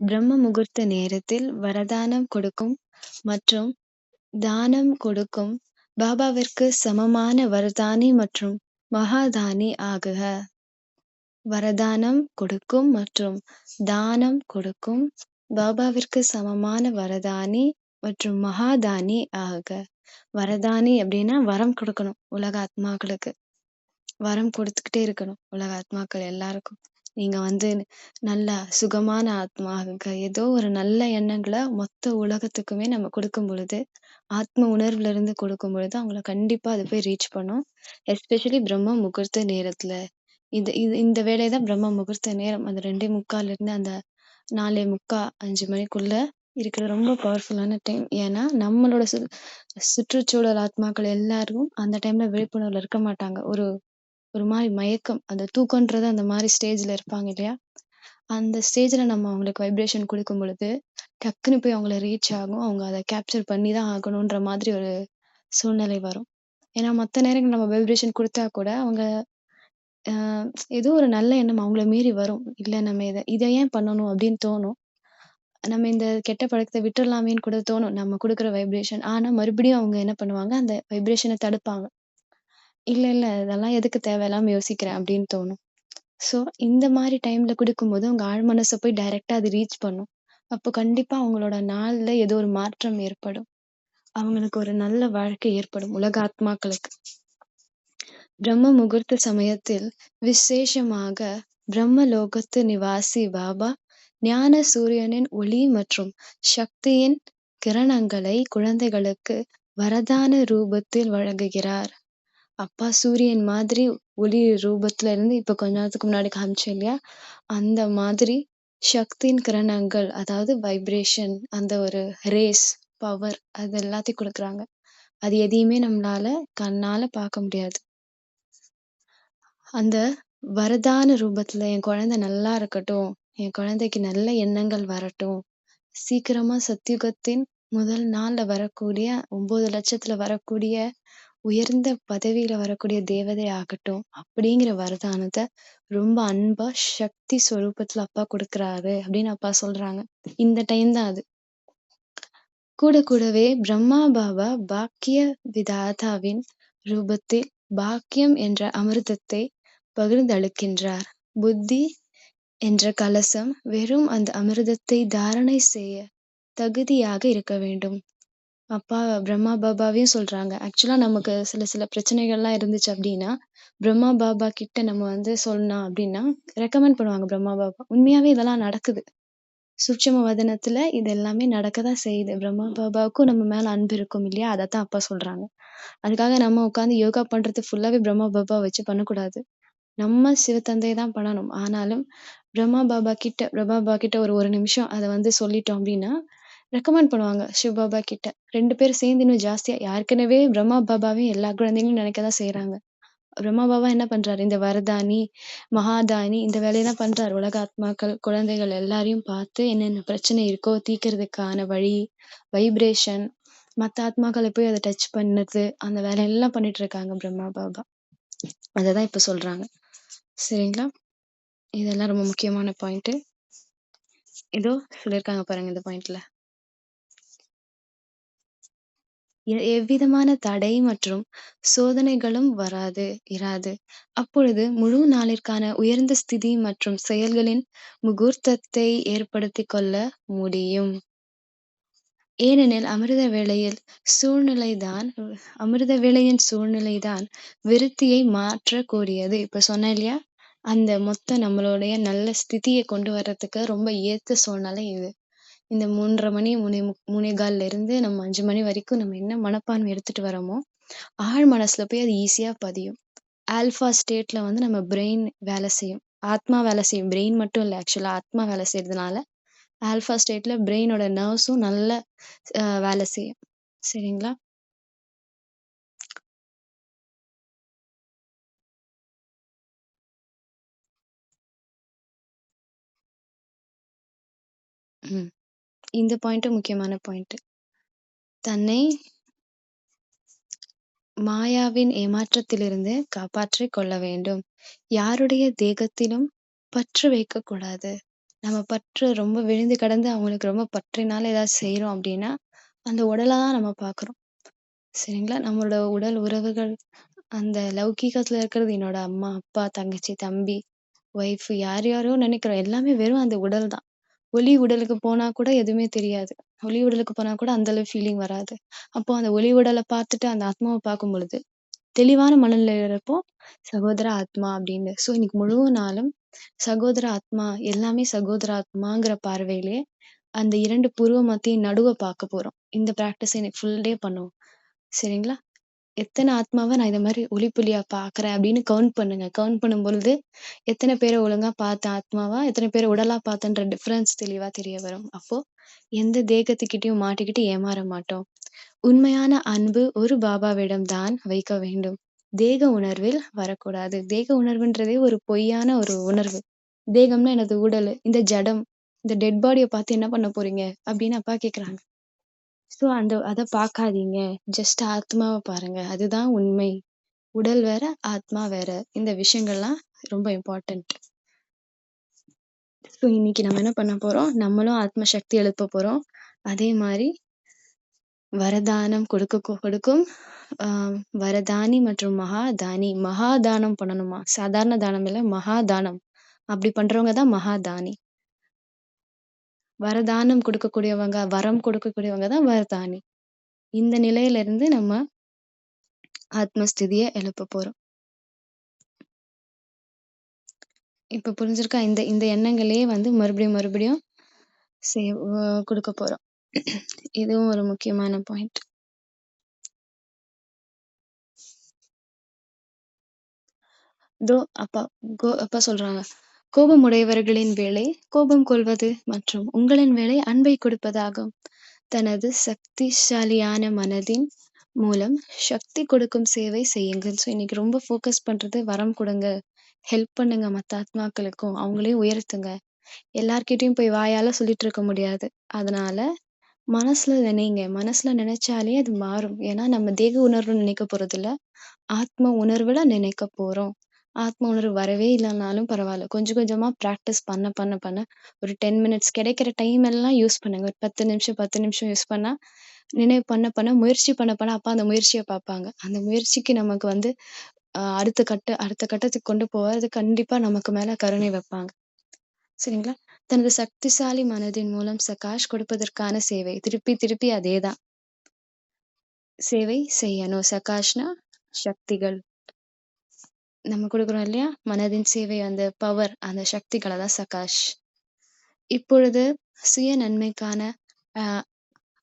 பிரம்ம முகூர்த்த நேரத்தில் வரதானம் கொடுக்கும் மற்றும் தானம் கொடுக்கும் பாபாவிற்கு சமமான வரதானி மற்றும் மகாதானி ஆகுக. வரதானம் கொடுக்கும் மற்றும் தானம் கொடுக்கும் பாபாவிற்கு சமமான வரதானி மற்றும் மகாதானி ஆகுக. வரதானி அப்படின்னா வரம் கொடுக்கணும் உலக ஆத்மாக்களுக்கு. வரம் கொடுத்துக்கிட்டே இருக்கணும் உலக ஆத்மாக்கள் எல்லாருக்கும். நீங்க வந்து நல்ல சுகமான ஆத்மா ஏதோ ஒரு நல்ல எண்ணங்களை மொத்த உலகத்துக்குமே நம்ம கொடுக்கும் பொழுது ஆத்ம உணர்வுல இருந்து கொடுக்கும் பொழுது அவங்கள கண்டிப்பா அது போய் ரீச் பண்ணும். எஸ்பெஷலி பிரம்ம முகூர்த்த நேரத்துல. இது இது இந்த வேலைதான் பிரம்ம முகூர்த்த நேரம். அந்த ரெண்டே முக்கால்ல இருந்து அந்த நாலே முக்கா அஞ்சு மணிக்குள்ள இருக்கிறது ரொம்ப பவர்ஃபுல்லான டைம். ஏன்னா நம்மளோட சு சுற்றுச்சூழல் ஆத்மாக்கள் எல்லாரும் அந்த டைம்ல விழிப்புணர்வுல இருக்க மாட்டாங்க. ஒரு ஒரு மாதிரி மயக்கம். அந்த தூக்கம்ன்றது அந்த மாதிரி ஸ்டேஜ்ல இருப்பாங்க இல்லையா? அந்த ஸ்டேஜ்ல நம்ம அவங்களுக்கு வைப்ரேஷன் கொடுக்கும் பொழுது டக்குன்னு போய் அவங்கள ரீச் ஆகும். அவங்க அதை கேப்சர் பண்ணி தான் ஆகணுன்ற மாதிரி ஒரு சூழ்நிலை வரும். ஏன்னா மற்ற நேரங்கள் நம்ம வைப்ரேஷன் கொடுத்தா கூட அவங்க ஏதோ ஒரு நல்ல எண்ணம் அவங்கள மீறி வரும். இல்லை நம்ம இதை இதை ஏன் பண்ணணும் அப்படின்னு தோணும். நம்ம இந்த கெட்ட பழக்கத்தை விட்டுறலாமேன்னு கூட தோணும். நம்ம கொடுக்குற வைப்ரேஷன் ஆனால் மறுபடியும் அவங்க என்ன பண்ணுவாங்க? அந்த வைப்ரேஷனை தடுப்பாங்க. இல்ல இல்ல இதெல்லாம் எதுக்கு தேவையில்லாம யோசிக்கிறேன் அப்படின்னு தோணும். சோ இந்த மாதிரி டைம்ல குடுக்கும்போது உங்க ஆழ் மனசை போய் டைரக்டா அது ரீச் பண்ணும். அப்போ கண்டிப்பா அவங்களோட நாள்ல ஏதோ ஒரு மாற்றம் ஏற்படும். அவங்களுக்கு ஒரு நல்ல வாழ்க்கை ஏற்படும் உலக ஆத்மாக்களுக்கு. பிரம்ம முகூர்த்த சமயத்தில் விசேஷமாக பிரம்ம லோகத்து நிவாசி பாபா ஞான சூரியனின் ஒளி மற்றும் சக்தியின் கிரணங்களை குழந்தைகளுக்கு வரதான ரூபத்தில் வழங்குகிறார். அப்பா சூரியன் மாதிரி ஒளி ரூபத்துல இருந்து இப்ப கொஞ்ச நேரத்துக்கு முன்னாடி காமிச்சேன் இல்லையா? அந்த மாதிரி சக்தியின் கிரணங்கள் அதாவது வைப்ரேஷன் அந்த ஒரு ரேஸ் பவர் அது எல்லாத்தையும் கொடுக்குறாங்க. அது எதையுமே நம்மளால கண்ணால பார்க்க முடியாது. அந்த வரதான ரூபத்துல என் குழந்தை நல்லா இருக்கட்டும் என் குழந்தைக்கு நல்ல எண்ணங்கள் வரட்டும் சீக்கிரமா சத்தியுகத்தின் முதல் நாள்ல வரக்கூடிய ஒன்பது லட்சத்துல வரக்கூடிய உயர்ந்த பதவியில வரக்கூடிய தேவதை ஆகட்டும் அப்படிங்கிற வரதானத்தை ரொம்ப அன்பா சக்தி சொரூபத்துல அப்பா கொடுக்கிறாரு அப்படின்னு அப்பா சொல்றாங்க. இந்த டைம் தான் அது. கூட கூடவே பிரம்மா பாபா பாக்கிய விதாதாவின் ரூபத்தில் பாக்கியம் என்ற அமிர்தத்தை பகிர்ந்தளிக்கின்றார். புத்தி என்ற கலசம் வெறும் அந்த அமிர்தத்தை தாரணை செய்ய தகுதியாக இருக்க வேண்டும். அப்பா பிரம்மா பாபாவையும் சொல்றாங்க. ஆக்சுவலா நமக்கு சில சில பிரச்சனைகள்லாம் இருந்துச்சு அப்படின்னா பிரம்மா பாபா கிட்ட நம்ம வந்து சொல்லலாம் அப்படின்னா ரெக்கமெண்ட் பண்ணுவாங்க பிரம்மா பாபா. உண்மையாவே இதெல்லாம் நடக்குது. சூட்சம வதனத்துல இது எல்லாமே நடக்கதான் செய்யுது. பிரம்மா பாபாவுக்கும் நம்ம மேல அன்பு இருக்கும் இல்லையா? அதைத்தான் அப்பா சொல்றாங்க. அதுக்காக நம்ம உட்காந்து யோகா பண்றது ஃபுல்லாவே பிரம்மா பாபா வச்சு பண்ணக்கூடாது. நம்ம சிவத்தந்தை தான் பண்ணணும். ஆனாலும் பிரம்மா பாபா கிட்ட பிரம்மா பாபா கிட்ட ஒரு ஒரு நிமிஷம் அதை வந்து சொல்லிட்டோம் அப்படின்னா ரெக்கமெண்ட் பண்ணுவாங்க சிவ் பாபா கிட்ட. ரெண்டு பேரும் சேர்ந்து இன்னும் ஜாஸ்தியா ஏற்கனவே பிரம்மா பாபாவையும் எல்லா குழந்தைங்களும் நினைக்கதான் செய்யறாங்க பிரம்மா பாபா என்ன பண்றாரு? இந்த வரதானி மகாதானி இந்த வேலையெல்லாம் பண்றாரு. உலக ஆத்மாக்கள் குழந்தைகள் எல்லாரையும் பார்த்து என்னென்ன பிரச்சனை இருக்கோ தீக்கிறதுக்கான வழி வைப்ரேஷன் மற்ற ஆத்மாக்களை போய் அதை டச் பண்ணது. அந்த வேலையெல்லாம் பண்ணிட்டு இருக்காங்க பிரம்மா பாபா. அததான் இப்ப சொல்றாங்க. சரிங்களா? இதெல்லாம் ரொம்ப முக்கியமான பாயிண்ட் ஏதோ சொல்லியிருக்காங்க பாருங்க இந்த பாயிண்ட்ல எ- எவ்விதமான தடை மற்றும் சோதனைகளும் வராது இராது. அப்பொழுது முழு நாளிற்கான உயர்ந்த ஸ்திதி மற்றும் செயல்களின் முகூர்த்தத்தை ஏற்படுத்திக் கொள்ள முடியும். ஏனெனில் அமிர்த வேளையில் சூழ்நிலைதான் அமிர்த வேளையின் சூழ்நிலைதான் விருத்தியை மாற்றக்கூடியது. இப்ப சொன்னேன் இல்லையா? அந்த மொத்த நம்மளுடைய நல்ல ஸ்திதியை கொண்டு வர்றதுக்கு ரொம்ப ஏத்த சூழ்நிலை இது. இந்த மூன்றரை மணி மூணே முக்- மூணே இருந்து நம்ம அஞ்சு மணி வரைக்கும் நம்ம என்ன மனப்பான்மை எடுத்துட்டு வரோமோ ஆழ் மனசுல போய் அது ஈஸியா பதியும். ஆல்பா ஸ்டேட்ல வந்து நம்ம பிரெயின் வேலை செய்யும். ஆத்மா வேலை செய்யும். பிரெயின் மட்டும் இல்லை ஆக்சுவலா ஆத்மா வேலை செய்யறதுனால ஆல்பா ஸ்டேட்ல பிரெயினோட நர்வ்ஸும் நல்ல வேலை செய்யும். சரிங்களா? ம். இந்த பாயிண்ட் முக்கியமான பாயிண்ட் தன்னை மாயாவின் ஏமாற்றத்திலிருந்து காப்பாற்றிக் கொள்ள வேண்டும் யாருடைய தேகத்திலும் பற்று வைக்கக்கூடாது நம்ம பற்று ரொம்ப விழுந்து கிடந்து அவங்களுக்கு ரொம்ப பற்றினால ஏதாவது செய்யறோம் அப்படின்னா, அந்த உடலை தான் நம்ம பார்க்குறோம். சரிங்களா? நம்மளோட உடல் உறவுகள், அந்த லௌகீகத்துல இருக்கிறது என்னோட அம்மா, அப்பா, தங்கச்சி, தம்பி, ஒய்ஃப் யார் யாரோ நினைக்கிறோம். எல்லாமே வெறும் அந்த உடல் தான். ஒளி உடலுக்கு போனா கூட எதுவுமே தெரியாது. ஒளி உடலுக்கு போனா கூட அந்த அளவு ஃபீலிங் வராது. அப்போ அந்த ஒளி உடலை பார்த்துட்டு அந்த ஆத்மாவை பார்க்கும் பொழுது, தெளிவான மனநிலையில இருப்போம். சகோதர ஆத்மா அப்படின்னு. ஸோ இன்னைக்கு முழு நாளும் சகோதர ஆத்மா, எல்லாமே சகோதர ஆத்மாங்கிற பார்வையிலே அந்த இரண்டு புருவ மத்திய நடுவ பார்க்க போறோம். இந்த ப்ராக்டிஸ் இன்னைக்கு ஃபுல் டே பண்ணுவோம். சரிங்களா? எத்தனை ஆத்மாவை நான் இதை மாதிரி ஒளி பாக்குறேன் அப்படின்னு கவுண்ட் பண்ணுங்க. கவுண்ட் பண்ணும்பொழுது, எத்தனை பேரை ஒழுங்கா பார்த்தேன் ஆத்மாவா, எத்தனை பேர் உடலா பார்த்தன்ற டிஃபரன்ஸ் தெளிவா தெரிய வரும். அப்போ எந்த தேகத்துக்கிட்டையும் மாட்டிக்கிட்டு ஏமாற மாட்டோம். உண்மையான அன்பு ஒரு பாபாவிடம் தான் வைக்க வேண்டும். தேக உணர்வில் வரக்கூடாது. தேக உணர்வுன்றதே ஒரு பொய்யான ஒரு உணர்வு. தேகம்னா எனது உடலு. இந்த ஜடம், இந்த டெட் பாடிய பார்த்து என்ன பண்ண போறீங்க? அப்படின்னு அப்பா கேக்குறாங்க ஸோ அந்த அதை பார்க்காதீங்க. ஜஸ்ட் ஆத்மாவ பாருங்க. அதுதான் உண்மை. உடல் வேற, ஆத்மா வேற. இந்த விஷயங்கள்லாம் ரொம்ப இம்பார்ட்டன்ட். ஸோ இன்னைக்கு நம்ம என்ன பண்ண போறோம்? நம்மளும் ஆத்ம சக்தி எழுப்ப போறோம். அதே மாதிரி வரதானம் கொடுக்க கொடுக்கும் வரதானி மற்றும் மகாதானி. மகாதானம் பண்ணணுமா? சாதாரண தானம் இல்ல, மகாதானம். அப்படி பண்றவங்க தான் மகாதானி. வரதானம் கொடுக்கக்கூடியவங்க, வரம் கொடுக்கக்கூடியவங்க தான் வரதானி. இந்த நிலையில இருந்து நம்ம ஆத்மஸ்திதியை எழுப்ப போறோம். இப்ப புரிஞ்சிருக்கா? இந்த இந்த எண்ணங்களே வந்து மறுபடியும் மறுபடியும் சே குடுக்க போறோம். இதுவும் ஒரு முக்கியமான பாயிண்ட். தோ அப்பா கோ அப்பா சொல்றாங்க. கோபமுடையவர்களின் வேலை கோபம் கொள்வது மற்றும் உங்களின் வேலை அன்பை கொடுப்பதாகும். தனது சக்திசாலியான மனதின் மூலம் சக்தி கொடுக்கும் சேவை செய்யுங்கள். ஸோ இன்னைக்கு ரொம்ப ஃபோக்கஸ் பண்றது வரம் கொடுங்க ஹெல்ப் பண்ணுங்க மத்த ஆத்மாக்களுக்கும். அவங்களையும் உயர்த்துங்க. எல்லார்கிட்டையும் போய் வாயால சொல்லிட்டு இருக்க முடியாது. அதனால மனசுல நினைங்க. மனசுல நினைச்சாலே அது மாறும். ஏன்னா நம்ம தேக உணர்வுன்னு நினைக்க போறதில்ல. ஆத்ம உணர்வுல நினைக்க போறோம். ஆத்ம உணர்வு வரவே இல்லைனாலும் பரவாயில்ல கொஞ்சம் கொஞ்சமா பிராக்டிஸ் பண்ண பண்ண பண்ண ஒரு 10 மினிட்ஸ் கிடைக்கிற டைம் எல்லாம் யூஸ் பண்ணுங்க. ஒரு 10 நிமிஷம் 10 நிமிஷம் யூஸ் பண்ணா, நினைவு பண்ண பண்ண முயற்சி பண்ண பண்ண அப்பா அந்த முயற்சியை பார்ப்பாங்க. அந்த முயற்சிக்கு நமக்கு வந்து அ அடுத்த கட்ட அடுத்த கட்டத்துக்கு கொண்டு போவாரு. கண்டிப்பா நமக்கு மேல கருணை வைப்பாங்க. சரிங்களா? தனது சக்திசாலி மனதின் மூலம் சகாஷ் கொடுப்பதற்கான சேவை. திருப்பி திருப்பி அதேதான். சேவை செய்யணும். சகாஷ்னா சக்திகள். நம்ம குடுக்குறோம் இல்லையா? மனதின் சேவை அந்த பவர், அந்த சக்திகள தான் சகாஷ். இப்பொழுது சுய நன்மைக்கான அ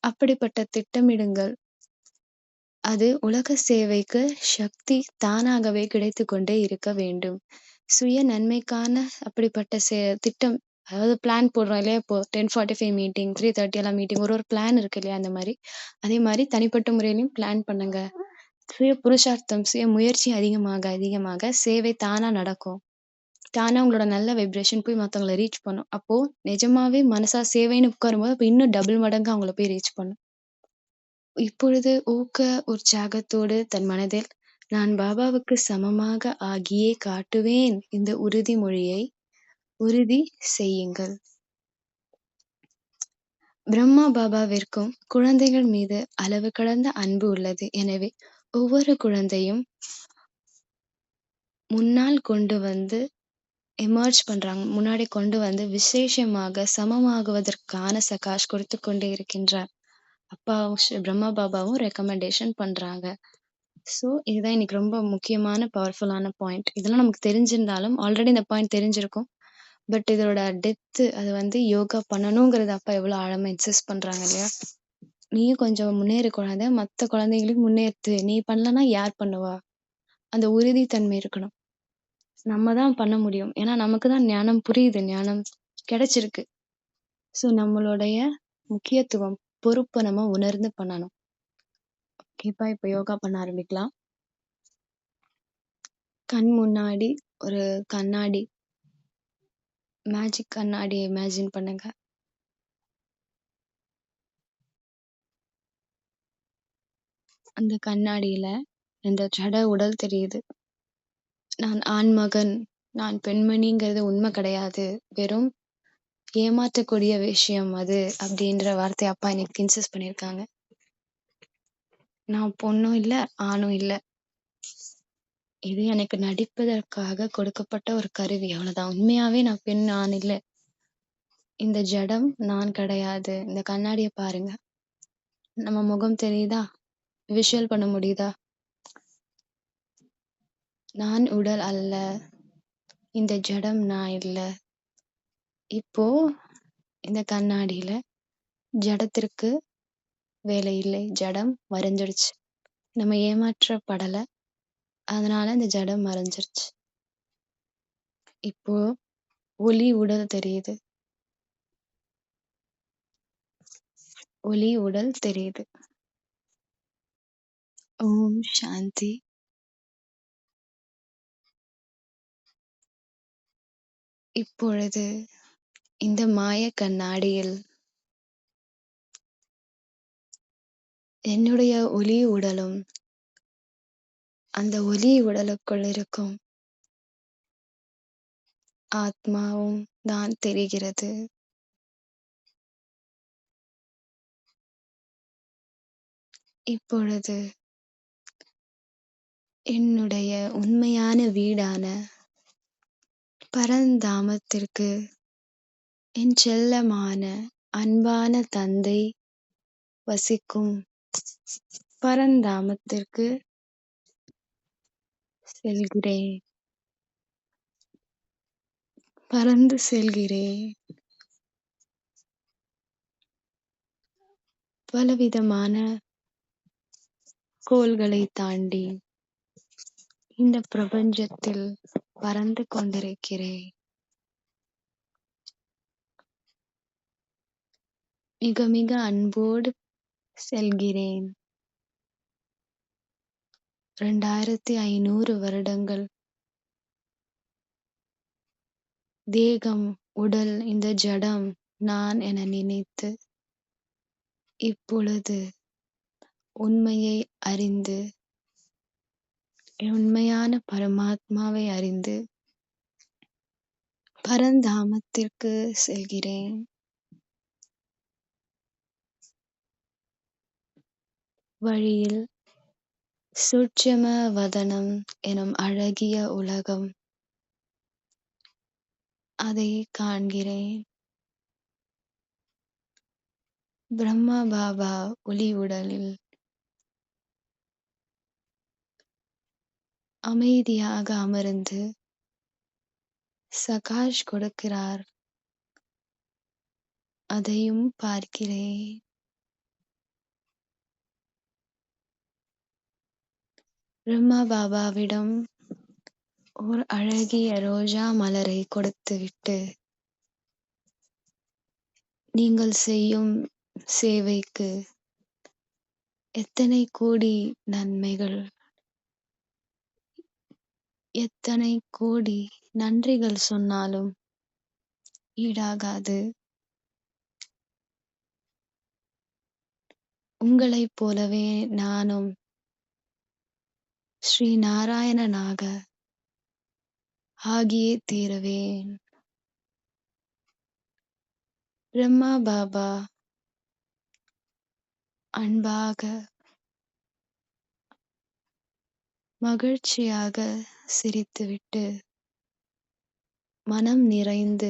அப்படிப்பட்ட திட்டமிடுங்கள். அது உலக சேவைக்கு சக்தி தானாகவே கிடைத்துக் கொண்டே இருக்க வேண்டும். சுய நன்மைக்கான அப்படிப்பட்ட செ திட்டம் அதாவது பிளான் போடுறோம் இல்லையா? இப்போ 10:45 மீட்டிங், 3:30 எல்லாம் மீட்டிங் ஒரு ஒரு பிளான் இருக்கு இல்லையா? அந்த மாரி. அதே மாரி தனிப்பட்ட முறையிலயும் பிளான் பண்ணுங்க. சுய புருஷார்த்தம், சுய முயற்சி அதிகமாக அதிகமாக சேவை தானா நடக்கும். தானா உங்களோட நல்ல வைப்ரேஷன் போய் மத்தவங்கள ரீச் பண்ணும். அப்போ நிஜமாவே மனசா சேவைன்னு உட்காரும்போது, அப்ப இன்னும் டபுள் மடங்கா அவங்கள போய் ரீச் பண்ணும். இப்பொழுது ஊக்க உற்சாகத்தோடு தன் மனதில், நான் பாபாவுக்கு சமமாக ஆகியே காட்டுவேன் இந்த உறுதிமொழியை உறுதி செய்யுங்கள். பிரம்மா பாபாவிற்கும் குழந்தைகள் மீது அளவு கடந்த அன்பு உள்ளது. எனவே ஒவ்வொரு குழந்தையும் முன்னால் கொண்டு வந்து எமர்ஜ் பண்றாங்க. முன்னாடி கொண்டு வந்து விசேஷமாக சமமாகுவதற்கான சகாஷ் கொடுத்துக் கொண்டே இருக்கின்றார். அப்பாவும் ஸ்ரீ பிரம்மா பாபாவும் ரெக்கமெண்டேஷன் பண்றாங்க. ஸோ இதுதான் இன்னைக்கு ரொம்ப முக்கியமான பவர்ஃபுல்லான பாயிண்ட். இதெல்லாம் நமக்கு தெரிஞ்சிருந்தாலும் ஆல்ரெடி இந்த பாயிண்ட் தெரிஞ்சிருக்கும். பட் இதோட டெப்த் அது வந்து யோகா பண்ணணுங்கிறது அப்பா எவ்வளோ ஆழமா இன்சிஸ்ட் பண்றாங்க இல்லையா? நீயும் கொஞ்சம் முன்னேறு குழந்தை. மத்த குழந்தைகளையும் முன்னேற்று நீ பண்ணலன்னா யார் பண்ணுவா? அந்த உறுதித்தன்மை இருக்கணும். நம்ம தான் பண்ண முடியும். ஏன்னா நமக்கு தான் ஞானம் புரியுது. ஞானம் கிடைச்சிருக்கு. ஸோ நம்மளுடைய முக்கியத்துவம், பொறுப்ப நம்ம உணர்ந்து பண்ணணும். ஓகேப்பா இப்ப யோகா பண்ண ஆரம்பிக்கலாம். கண் முன்னாடி ஒரு கண்ணாடி மேஜிக் கண்ணாடிய இமேஜின் பண்ணுங்க. அந்த கண்ணாடியில இந்த ஜட உடல் தெரியுது. நான் ஆண்மகன், நான் பெண்மணிங்கிறது உண்மை கிடையாது. வெறும் ஏமாற்றக்கூடிய விஷயம் அது அப்படின்ற வார்த்தைய அப்பா எனக்கு இன்சிஸ்ட் பண்ணியிருக்காங்க. நான் பொண்ணும் இல்ல, ஆணும் இல்ல. இது எனக்கு நடிப்பதற்காக கொடுக்கப்பட்ட ஒரு கருவி அவ்வளவுதான். உண்மையாவே நான் பெண், ஆண் இல்ல. இந்த ஜடம் நான் கிடையாது. இந்த கண்ணாடிய பாருங்க. நம்ம முகம் தெரியுதா? விஷுவல் பண்ண முடியுதா? நான் உடல் அல்ல. இந்த ஜடம் நான் இல்லை இப்போ இந்த கண்ணாடியில ஜடத்திற்கு வேலை இல்லை. ஜடம் மறைஞ்சிடுச்சு. நம்ம ஏமாற்றப்படலை அதனால இந்த ஜடம் மறைஞ்சிருச்சு. இப்போ ஒளி உடல் தெரியுது. ஒளி உடல் தெரியுது. ஓம் சாந்தி. இப்பொழுது இந்த மாய கண்ணாடியில் என்னுடைய ஒளி உடலும் அந்த ஒலி உடலுக்குள் இருக்கும் ஆத்மாவும் தான் தெரிகிறது. இப்பொழுது என்னுடைய உண்மையான வீடான பரந்தாமத்திற்கு என் செல்லமான அன்பான தந்தை வசிக்கும் பரந்தாமத்திற்கு செல்கிறேன். பறந்து செல்கிறேன். பலவிதமான கோள்களை தாண்டி இந்த பிரபஞ்சத்தில் பறந்து கொண்டிருக்கிறேன். மிக மிக அன்போடு செல்கிறேன். 2500 வருடங்கள் தேகம், உடல், இந்த ஜடம் நான் என நினைத்து இப்பொழுது உண்மையை அறிந்து உண்மையான பரமாத்மாவை அறிந்து பரந்தாமத்திற்கு செல்கிறேன். வழியில் சூட்சம வதனம் எனும் அழகிய உலகம் அதை காண்கிறேன். பிரம்மா பாபா ஒளி உடலில் அமைதியாக அமர்ந்து சகாஷ் கொடுக்கிறார். அதையும் பார்க்கிறேன். பிரம்மா பாபாவிடம் ஓர் அழகிய ரோஜா மலரை கொடுத்துவிட்டு நீங்கள் செய்யும் சேவைக்கு எத்தனை கோடி நன்மைகள் எத்தனை கோடி நன்றிகள் சொன்னாலும் ஈடாகாது. உங்களைப் போலவே நானும் ஸ்ரீ நாராயணனாக ஆகியே தீரவேன் பிரம்மா பாபா அன்பாக மகிழ்ச்சியாக சிரித்துவிட்டு மனம் நிறைந்து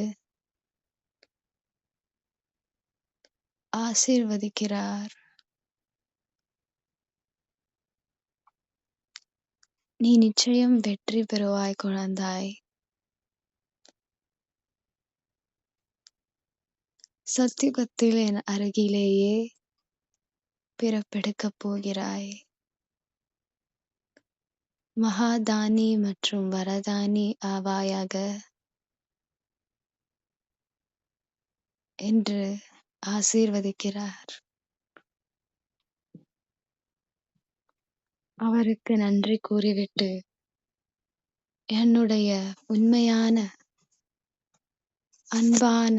ஆசீர்வதிக்கிறார். நீ நிச்சயம் வெற்றி பெறுவாய் குழந்தாய். சத்தியுகத்தில் என் அருகிலேயே பிறப்பெடுக்கப் போகிறாய். மகாதானி மற்றும் வரதானி ஆவாயாக என்று ஆசீர்வதிக்கிறார். அவருக்கு நன்றி கூறிவிட்டு என்னுடைய உண்மையான அன்பான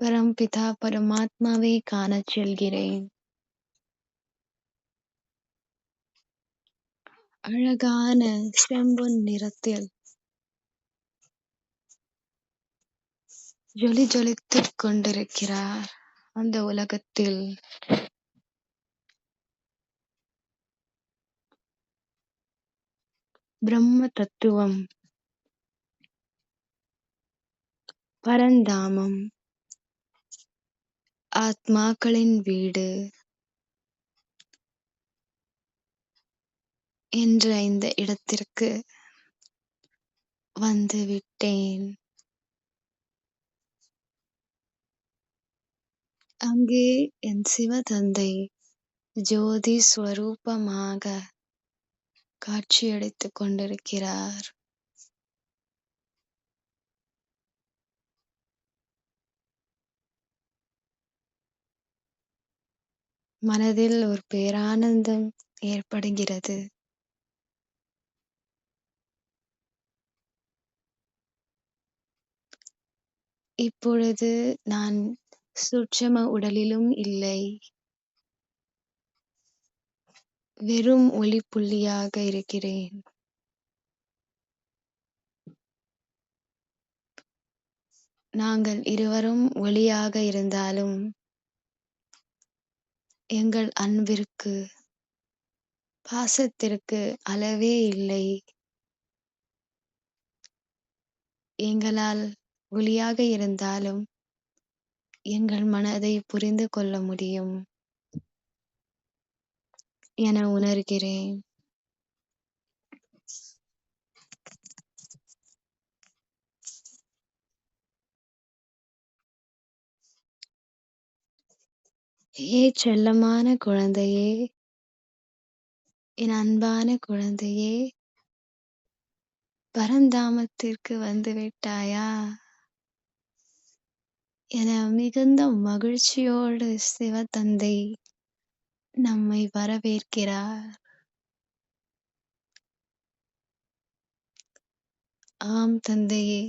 பரம்பிதா பரமாத்மாவை காணச் செல்கிறேன். அழகான செம்பொன் நிறத்தில் ஜொலி ஜொலித்துக் கொண்டிருக்கிறார் அந்த உலகத்தில். பிரம்ம தத்துவம் பரந்தாமம் ஆத்மாக்களின் வீடு என்ற இந்த இடத்திற்கு வந்து விட்டேன். அங்கே என் சிவதந்தை ஜோதி ஸ்வரூபமாக காட்சியளித்துக் கொண்டிருக்கிறார். மனதில் ஒரு பேரானந்தம் ஏற்படுகிறது. இப்பொழுது நான் சூட்சும உடலிலும் இல்லை. வெறும் ஒளி புள்ளியாக இருக்கிறேன். நாங்கள் இருவரும் ஒளியாக இருந்தாலும் எங்கள் அன்பிற்கு பாசத்திற்கு அளவே இல்லை. எங்களால் ஒளியாக இருந்தாலும் எங்கள் மனதை புரிந்து கொள்ள முடியும் என உணர்கிறேன். ஏ செல்லமான குழந்தையே! என் அன்பான குழந்தையே! பரந்தாமத்திற்கு வந்து விட்டாயா? என மிகுந்த மகிழ்ச்சியோடு சிவத்தந்தை நம்மை வரவேற்கிறார். ஆம் தந்தையே!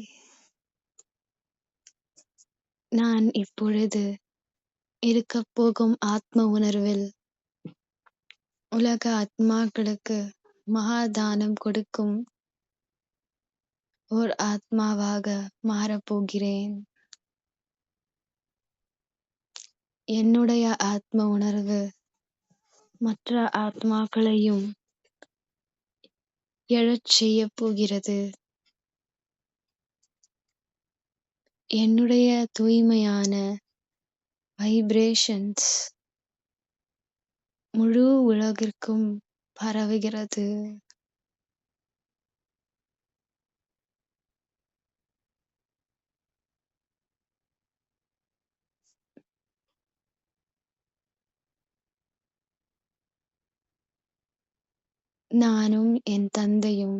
நான் இப்பொழுது இருக்கப் போகும் ஆத்ம உணர்வில் உலக ஆத்மாக்களுக்கு மகாதானம் கொடுக்கும் ஓர் ஆத்மாவாக மாறப்போகிறேன். என்னுடைய ஆத்ம உணர்வு மற்ற ஆத்மாக்களையும் எழச் செய்ய போகிறது. என்னுடைய தூய்மையான வைப்ரேஷன்ஸ் முழு உலகிற்கும் பரவுகிறது. நானும் என் தந்தையும்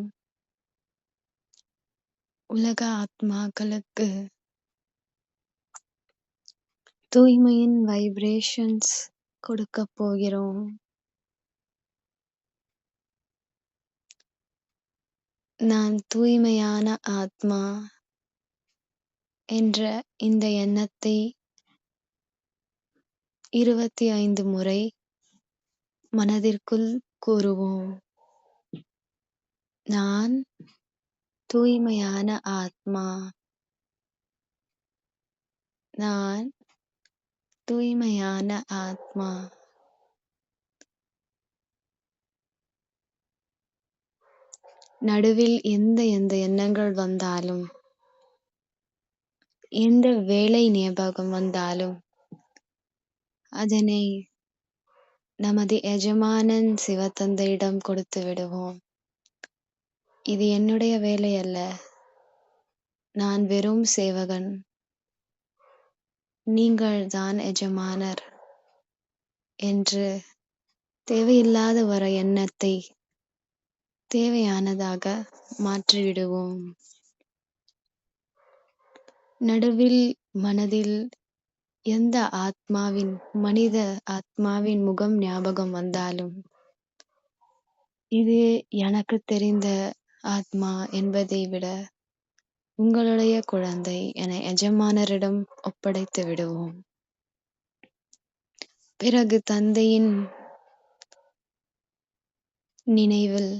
உலக ஆத்மாக்களுக்கு தூய்மையின் வைப்ரேஷன்ஸ் கொடுக்கப் போகிறோம். நான் தூய்மையான ஆத்மா என்ற இந்த எண்ணத்தை இருபத்தி ஐந்து முறை மனதிற்குள் கூறுவோம். நான் தூய்மையான ஆத்மா. நான் தூய்மையான ஆத்மா. நடுவில் எந்த எந்த எண்ணங்கள் வந்தாலும் எந்த வேலை ஞாபகம் வந்தாலும் அதனை நமது எஜமானன் சிவத்தந்தையிடம் கொடுத்து விடுவோம். இது என்னுடைய வேலை அல்ல. நான் வெறும் சேவகன். நீங்கள் தான் எஜமானர் என்று தேவையில்லாத வர எண்ணத்தை தேவையானதாக மாற்றிவிடுவோம். நடுவில் மனதில் எந்த ஆத்மாவின் மனித ஆத்மாவின் முகம் ஞாபகம் வந்தாலும் இது எனக்கு தெரிந்த ஆத்மா என்பதை விட உங்களுடைய குழந்தை என எஜமானரிடம் ஒப்படைத்து விடுவோம். பிறகு தந்தையின் நினைவில்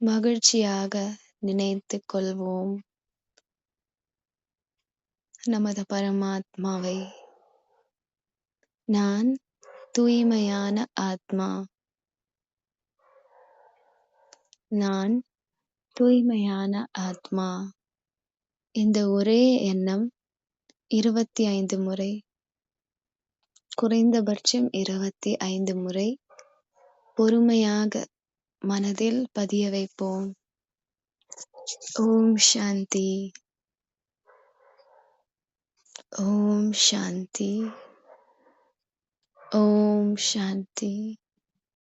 மகிழ்ச்சியாக நினைத்துக் கொள்வோம். நமது பரமாத்மாவை நான் தூய்மையான ஆத்மா நான் தூய்மையான ஆத்மா. இந்த ஒரே எண்ணம் இருபத்தி ஐந்து முறை. குறைந்தபட்சம் இருபத்தி ஐந்து முறை பொறுமையாக மனதில் பதிய வைப்போம். ஓம் சாந்தி. ஓம் சாந்தி. ஓம் சாந்தி.